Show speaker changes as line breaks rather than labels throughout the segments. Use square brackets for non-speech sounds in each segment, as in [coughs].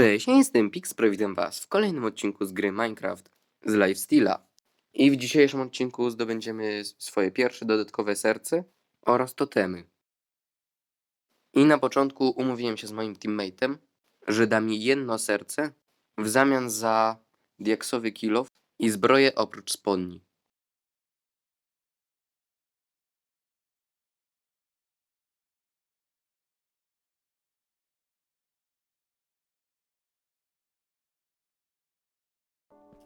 Cześć, ja jestem Pixpro, witam was w kolejnym odcinku z gry Minecraft z Lifesteala. I w dzisiejszym odcinku zdobędziemy swoje pierwsze dodatkowe serce oraz totemy. I na początku umówiłem się z moim teammateem, że da mi jedno serce w zamian za diaksowy kilof i zbroję oprócz spodni.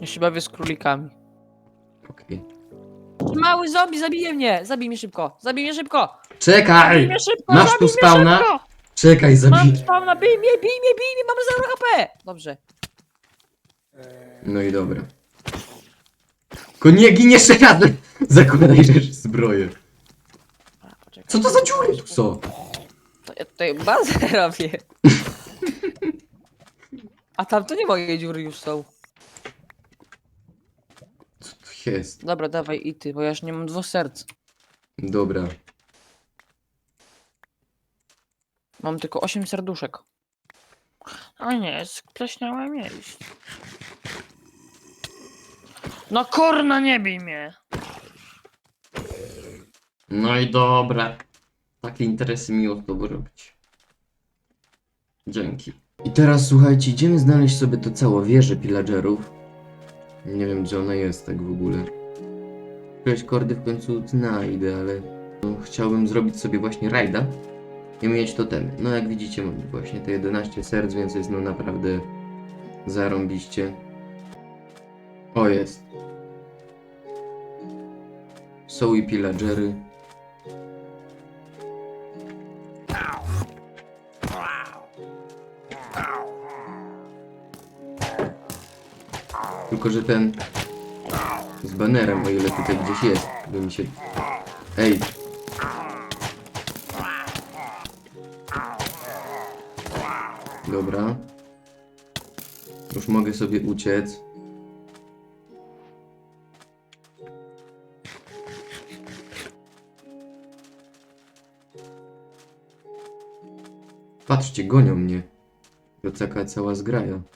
Ja się bawię z królikami.
Okej.
Mały zombie, zabije mnie! Zabij mnie szybko! Zabij mnie szybko! Zabij
Czekaj!
mnie szybko!
Masz
zabij
tu
mnie
spawna?
szybko!
Czekaj,
Mam
zabij.
spawna, bij mnie, bij mnie, bij mnie! Mam 0 HP! Dobrze.
No i dobra.
Tylko nie gin jeszcze raz! [laughs] Zakładaj rzecz zbroję.
Poczekaj.
Co to za dziury tu są?
To ja tutaj bazę [laughs] robię. A tam to nie moje dziury już są.
Jest?
Dobra, dawaj i ty, bo ja już nie mam dwóch serc.
Dobra.
Mam tylko 8 serduszek. A nie, spleśniałem jeść. No kurna, nie bij mnie!
No i dobra. Takie interesy miło z tobą robić. Dzięki. I teraz słuchajcie, idziemy znaleźć sobie to całą wieżę pillagerów. Nie wiem gdzie ona jest tak w ogóle. Jakieś kordy w końcu znajdę, ale no, chciałbym zrobić sobie właśnie rajda i mieć totemy. No jak widzicie mam właśnie te 11 serc, więc jest no naprawdę zarąbiście. O jest. Są i pillagery. Tylko, że ten z banerem, o ile tutaj gdzieś jest, by mi się... Ej! Dobra. Już mogę sobie uciec. Patrzcie, gonią mnie. To taka cała zgraja.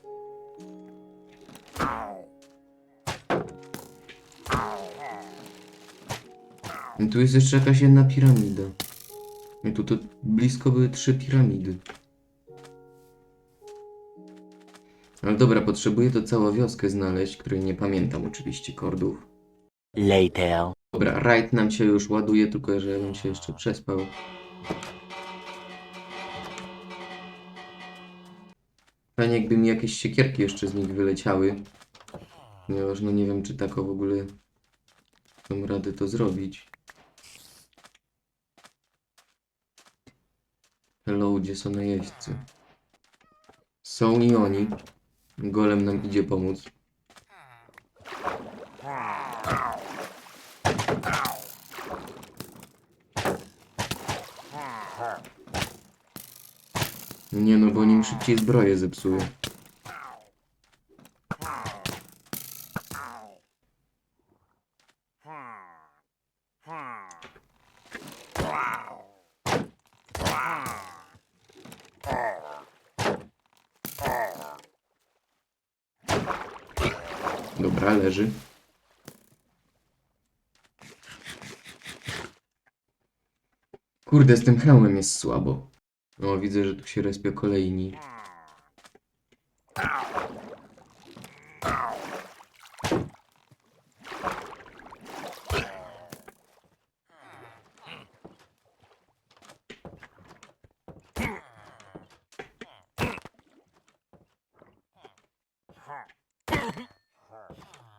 I tu jest jeszcze jakaś jedna piramida. I tu to blisko były trzy piramidy. Ale dobra, potrzebuję to całą wioskę znaleźć, której nie pamiętam oczywiście kordów.
Later.
Dobra, rajd nam się już ładuje, tylko że ja bym się jeszcze przespał. Fajnie jakby mi jakieś siekierki jeszcze z nich wyleciały. Ponieważ no nie wiem czy tak w ogóle dam radę to zrobić. Hello, gdzie są najeźdźcy? Są i oni. Golem nam idzie pomóc. Nie no, bo nim szybciej zbroję zepsują. Kurde, z tym hełmem jest słabo. O, widzę, że tu się respią kolejni.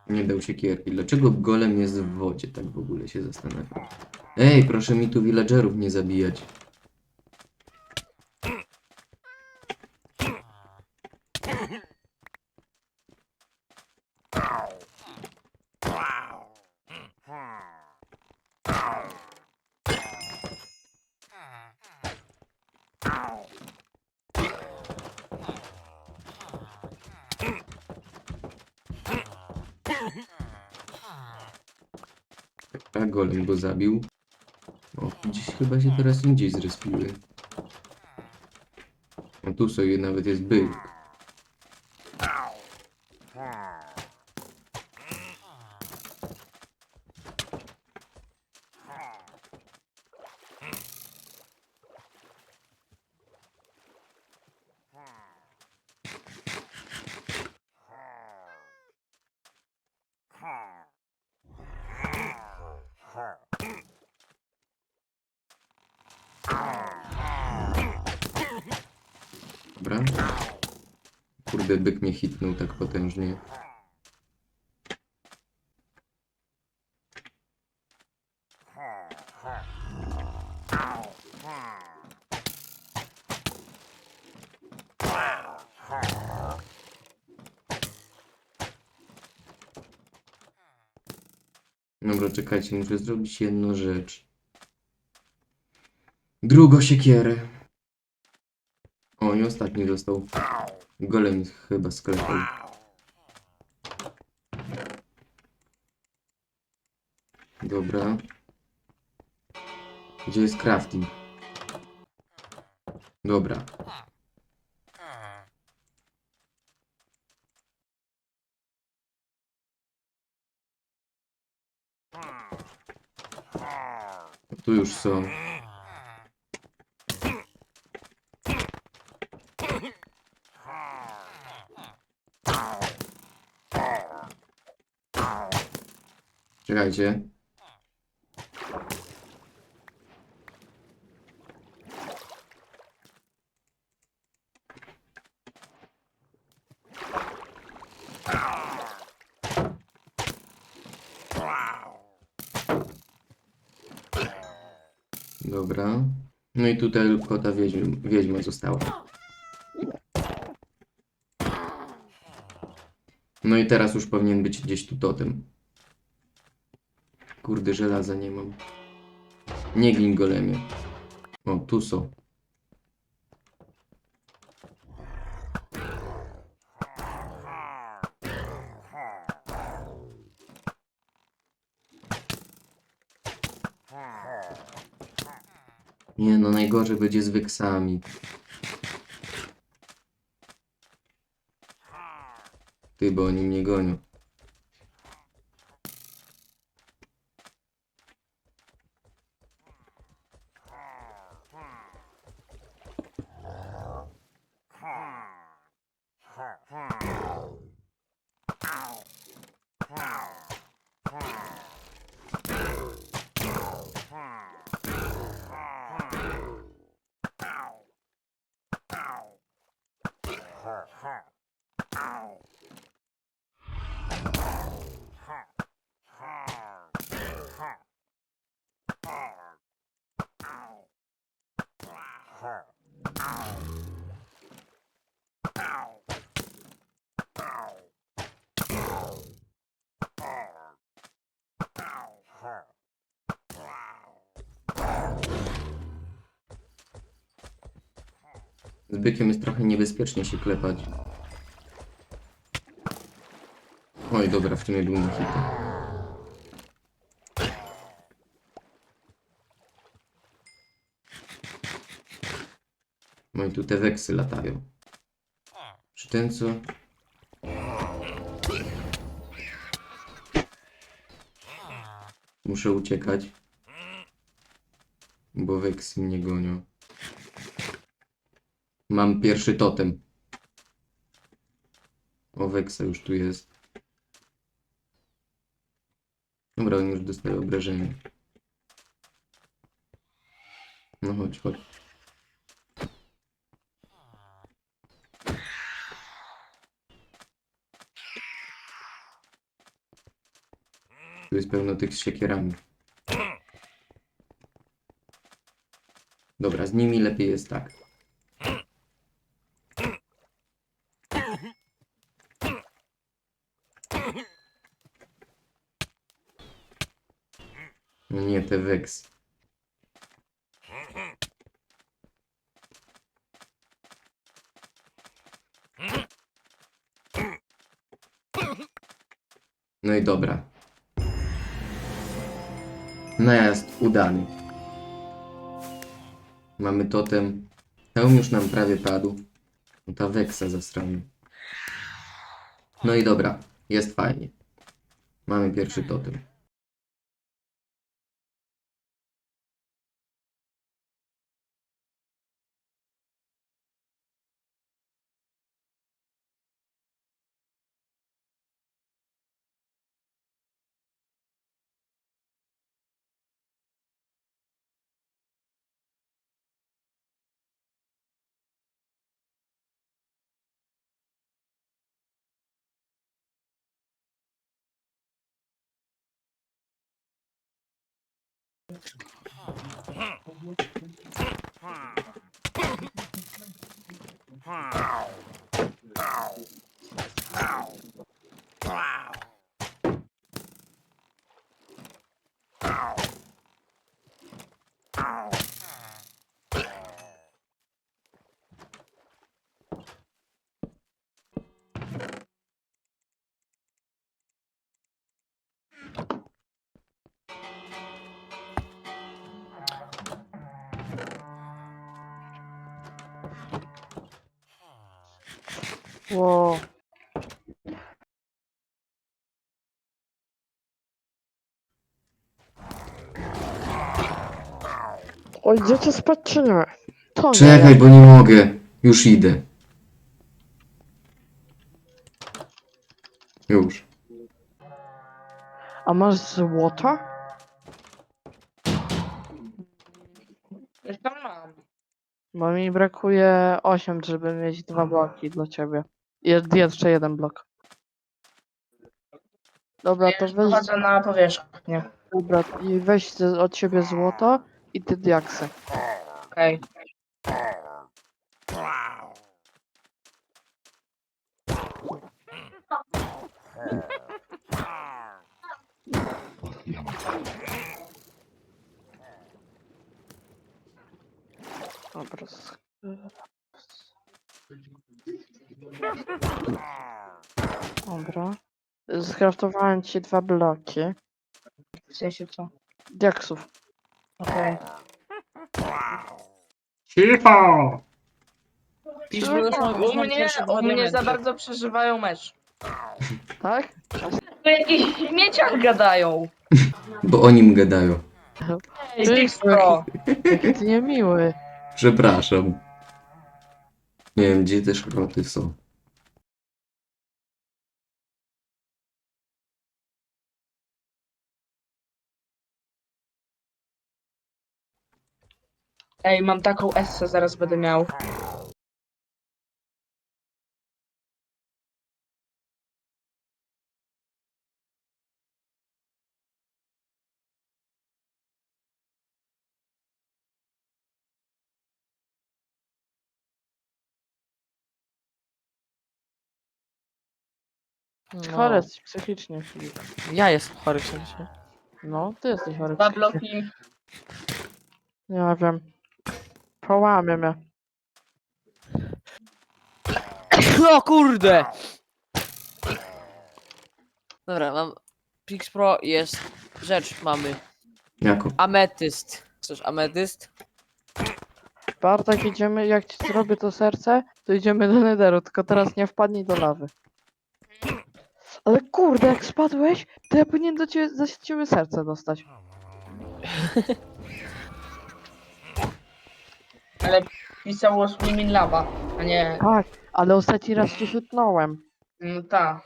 Nie dał się kierki. Dlaczego golem jest w wodzie? Tak w ogóle się zastanawiam. Ej, proszę mi tu villagerów nie zabijać. A golem go zabił. Gdzieś chyba się teraz indziej zrespiły. A tu sobie nawet jest byk. Dobra. Kurde, byk mnie hitnął tak potężnie. Dobra, czekajcie, muszę zrobić jedną rzecz. Drugą siekierę. Ostatni dostał. Golem chyba sklepał. Dobra. Gdzie jest crafting? Dobra. Tu już są. Czekajcie. Dobra. No i tutaj tylko ta wiedźm, wiedźma została. No i teraz już powinien być gdzieś tu totem. Kurde, żelaza nie mam. Nie glin golemie. O, tu są. Nie no, najgorzej będzie z wyksami. Ty, bo oni mnie gonią. Z bykiem jest trochę niebezpiecznie się klepać. Oj, dobra, w sumie był na hita. No i tu te weksy latają. Czy ten co? Muszę uciekać. Bo weksy mnie gonią. Mam pierwszy totem. O, Weksa już tu jest. Dobra, on już dostaje obrażenia. No chodź, chodź. Tu jest pełno tych z siekierami. Dobra, z nimi lepiej jest tak. No nie, te weks. No i dobra. Najazd udany. Mamy totem. Hełm już nam prawie padł. No ta weksa zasrana. No i dobra, jest fajnie. Mamy pierwszy totem.
Wow. Oj, idziecie spać czy nie? To
Czekaj,
nie.
bo nie mogę. Już idę. Już.
A masz?
Już tam mam.
Bo mi brakuje 8, żeby mieć dwa bloki dla ciebie. Jest jeszcze jeden blok. Dobra, to weź,
na powierzchnię.
dobra, i weź od siebie złoto i ty diaksy.
Okej.
Dobra. sk- Dobra. Skraftowałem ci dwa bloki
W sensie co?
diaksów.
Okej.
Cicho!
Pisz, bo już mam, już
U mnie,
pierwsze dwa
u mnie za bardzo przeżywają mecz.
Tak?
Tu jakieś śmieciach gadają.
Bo o nim gadają.
Ej,
Ty. Jaki ty niemiły.
Przepraszam. Nie wiem, gdzie te szroty są.
Ej, mam taką essę, zaraz będę miał.
Chory
No,
jesteś psychicznie, Filip.
ja jestem chory w sensie.
No, ty jesteś chory
Dwa
psychicznie.
bloki.
Nie wiem. Połamie mnie. [coughs]
O kurde! Dobra, mam... Pix Pro jest... Rzecz mamy.
Jako?
Ametyst. Chcesz ametyst?
Bartek, idziemy, jak ci zrobię to serce, to idziemy do Netheru, tylko teraz nie wpadnij do lawy. Ale kurde, jak spadłeś, to ja powinien do ciebie, do ciebie serce dostać. [laughs]
Ale pisało Swimming Lava, a nie...
Tak, ale ostatni raz cię chutnąłem.
No ta.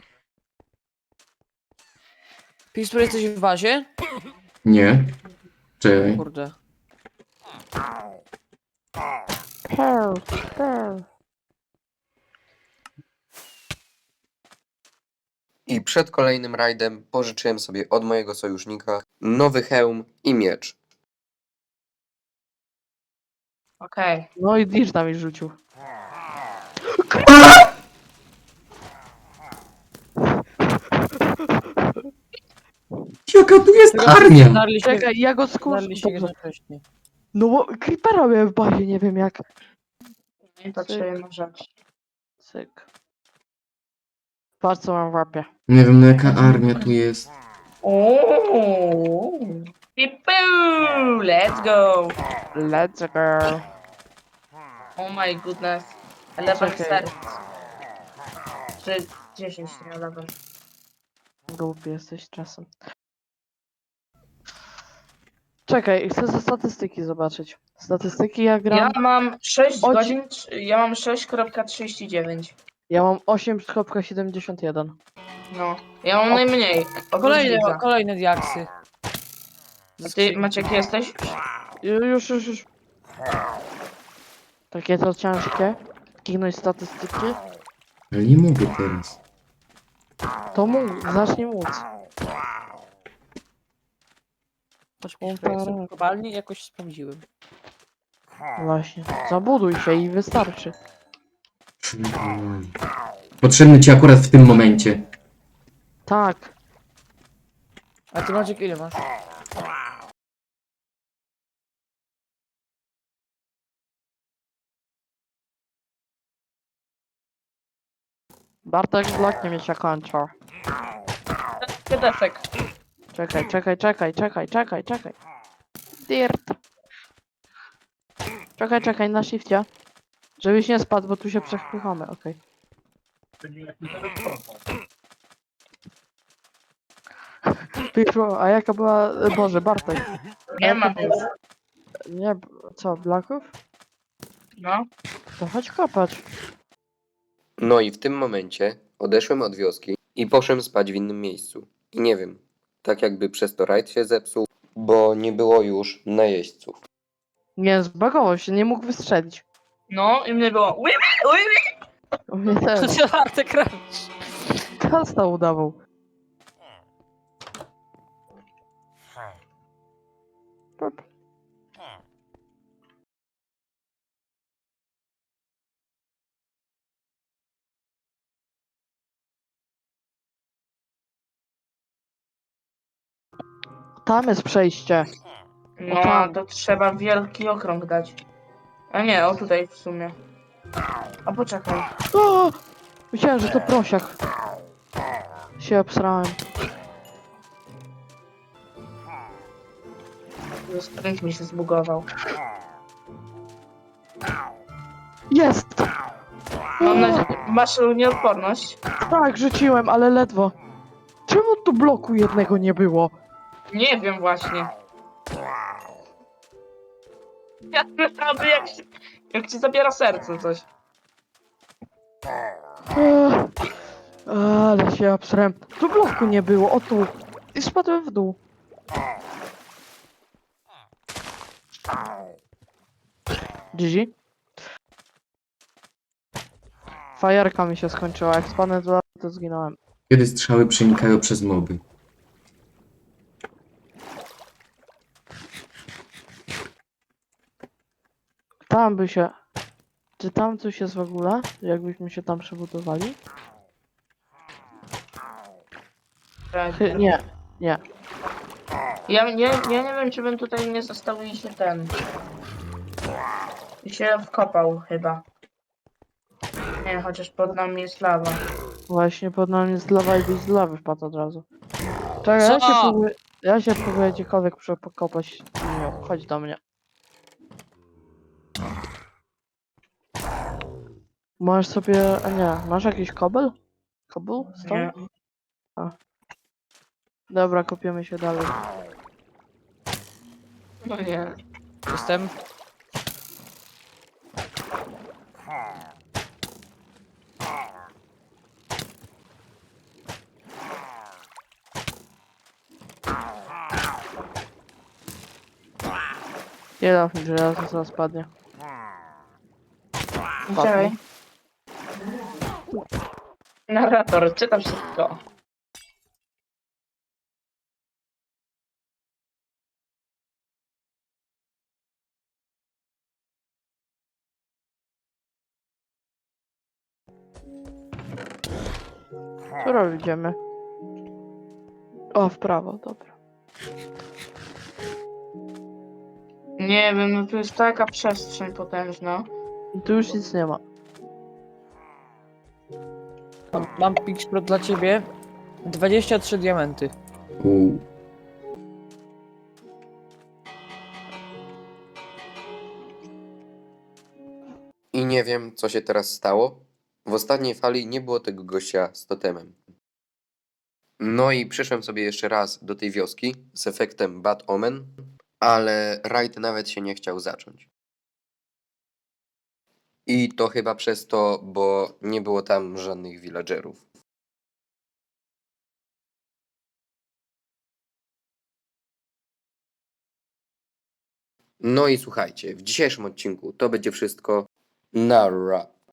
Pix Pro jesteś w bazie?
Nie. Czekaj.
Kurde.
Peł, peł.
I przed kolejnym rajdem pożyczyłem sobie od mojego sojusznika nowy hełm i miecz.
Okej.
No i Dish na mi rzucił.
Jaka tu jest armia?
Znaleźliśmy,
Czekaj, ja go
jednocześnie.
No bo Creepera miałem w bazie, nie wiem jak.
Patrzę na rzecz.
Cyk. Patrz co mam w łapie.
Nie wiem, no jaka armia tu jest.
Ooo. Pipu! Let's go!
Let's go.
Oh my goodness. Eleven
Czekaj.
serc. Ty 10 na level.
Głupi jesteś czasem. Czekaj, chcę ze statystyki zobaczyć. Statystyki ja gram.
Ja mam 6
Oś-
godzin, ja mam 6.39.
Ja mam 8.71.
No, ja mam najmniej.
Kolejne,
widza.
kolejne diaksy.
A ty Maciek jesteś?
Ju- Już, już, już. Takie to ciężkie. Kliknąć statystyki.
Ale nie mogę teraz.
To mów, zacznij móc.
Poczekaj, jestem w kopalni jakoś sprawdziłem.
Właśnie. Zabuduj się i wystarczy.
Potrzebny ci akurat w tym momencie.
Tak.
A ty Maciek ile masz?
Bartek bloknie mnie się kończy.
Piedesek.
Czekaj, czekaj, czekaj, czekaj, czekaj, czekaj. Dirt. Czekaj, czekaj, na shifcie. Żebyś nie spadł, bo tu się przechwychamy, okej. Pietro, a jaka była... e, Boże, Bartek.
Nie mam już.
Nie, co, Blacków?
No.
To chodź kopać.
No i w tym momencie odeszłem od wioski i poszłem spać w innym miejscu. I nie wiem, tak jakby przez to rajd się zepsuł, bo nie było już najeźdźców.
Nie, zbagował się, nie mógł wystrzelić.
No i mnie było. Ui, ui.
U mnie
To
też.
się Bartek robisz.
Kasta udawał. Pop. Tam jest przejście.
No, to trzeba wielki okrąg dać. A nie, o tutaj w sumie. A poczekaj.
O! Myślałem, że to prosiak. Się obsrałem.
Sprint mi się zbugował.
Jest!
Mam nadzieję, masz nieodporność?
Tak, rzuciłem, ale ledwo. Czemu tu bloku jednego nie było?
Nie wiem właśnie. Ja naprawdę jak ci, jak ci zabiera serce coś.
Ale się obsrałem. Tu bloku nie było, o tu. I spadłem w dół. GG. Fajerka mi się skończyła, jak do lawy, to zginąłem.
Kiedy strzały przenikają przez moby.
Tam by się... Czy tam coś jest w ogóle? Jakbyśmy się tam przebudowali? Chy- Nie, nie.
Ja, ja, ja nie wiem, czy bym tutaj nie został i się ten... I się wkopał chyba. Nie, chociaż pod nami jest lawa.
Właśnie pod nami jest lawa i byś z lawy wpadł od razu. Czekaj, ja się próbuję, ja się próbuję gdziekolwiek prze- pokopać. Nie, chodź do mnie. Masz sobie, a nie, masz jakiś kobel? Kobel? Stąd?
Nie.
Dobra, kopiemy się dalej.
No nie.
Jestem.
Nie mi, że zaraz spadnie.
Czekaj. Narrator, czytam wszystko.
Którą idziemy? O, w prawo, dobra.
Nie wiem, no tu jest taka przestrzeń potężna.
Tu już nic nie ma.
Mam, mam Pixpro dla ciebie. 23 diamenty.
Uuu.
I nie wiem, co się teraz stało. W ostatniej fali nie było tego gościa z totemem. No i przyszłem sobie jeszcze raz do tej wioski z efektem Bad Omen, ale rajd nawet się nie chciał zacząć. I to chyba przez to, bo nie było tam żadnych villagerów. No i słuchajcie, w dzisiejszym odcinku to będzie wszystko. Nara.